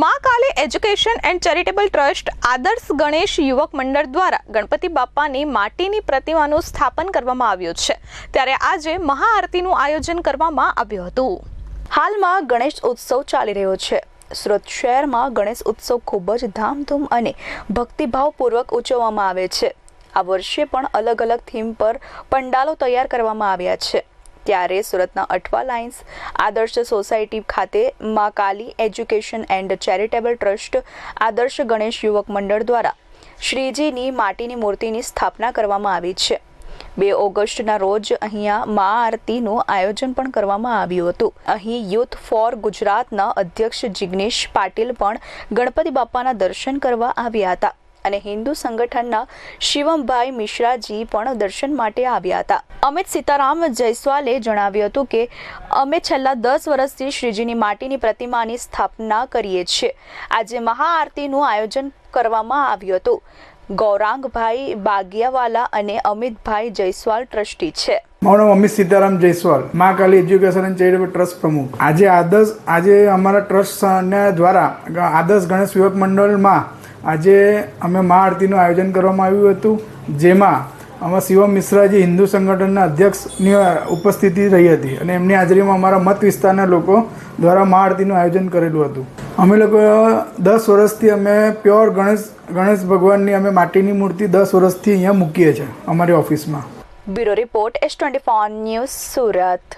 મા કાલે education and charitable trust Adarsh Ganesh યુવક મંડળ દ્વારા ગણપતિ બાપ્પાની માટીની પ્રતિમાનું સ્થાપન કરવામાં આવ્યું છે. ત્યારે આજે મહાઆરતીનું આયોજન કરવામાં આવ્યું હતું. હાલમાં ગણેશ ઉત્સવ ચાલી રહ્યો છે. સુરત શહેરમાં ગણેશ ઉત્સવ ખૂબ જ ધામધૂમ અને ભક્તિભાવપૂર્વક ઉજવવામાં આવે છે. આ વર્ષે પણ અલગ અલગ થીમ પર પંડાલો તૈયાર કરવામાં આવ્યા છે. ત્યારે સુરતના અઠવા લાઇન્સ આદર્શ સોસાયટી ખાતે Maa Kali education and charitable trust Adarsh Ganesh યુવક મંડળ દ્વારા શ્રીજીની માટીની મૂર્તિની સ્થાપના કરવામાં આવી છે. બે ઓગસ્ટના રોજ અહીંયા મા આરતીનું આયોજન પણ કરવામાં આવ્યું હતું. અહીં યુથ ફોર ગુજરાતના અધ્યક્ષ જિગ્નેશ પાટીલ પણ ગણપતિ બાપાના દર્શન કરવા આવ્યા હતા. અને હિન્દુ સંગઠનના શિવમભાઈ મિશ્રાજી પણ દર્શન માટે આવ્યા હતા. અમિત સીતારામ જયસ્વાલે જણાવ્યું હતું કે, અમે છેલ્લા દસ વર્ષથી શ્રીજીની માટીની પ્રતિમાની સ્થાપના કરીએ છીએ. આજે મહાઆરતીનું આયોજન કરવામાં આવ્યું હતું. ગૌરાંગભાઈ બાગિયાવાલા અને અમિતભાઈ જયસ્વાલ ટ્રસ્ટી છે. મારું નામ Amit Sitaram Jaiswal, Maa Kali education and charitable trust પ્રમુખ. આજે આદર્શ આજે અમારા ટ્રસ્ટ દ્વારા આદર્શ ગણેશ યુવક મંડળમાં આજે અમે મહા આરતીનું આયોજન કરવામાં આવ્યું હતું, જેમાં અમારા શિવમ મિશ્રાજી હિન્દુ સંગઠનના અધ્યક્ષની ઉપસ્થિતિ રહી હતી અને એમની હાજરીમાં અમારા મત વિસ્તારના લોકો દ્વારા મહા આરતીનું આયોજન કરેલું હતું. અમે લોકો દસ વર્ષથી અમે પ્યોર ગણેશ ગણેશ ભગવાનની અમે માટીની મૂર્તિ દસ વર્ષથી અહીંયા મૂકીએ છીએ અમારી ઓફિસમાં. Bureau report S twenty news Surat.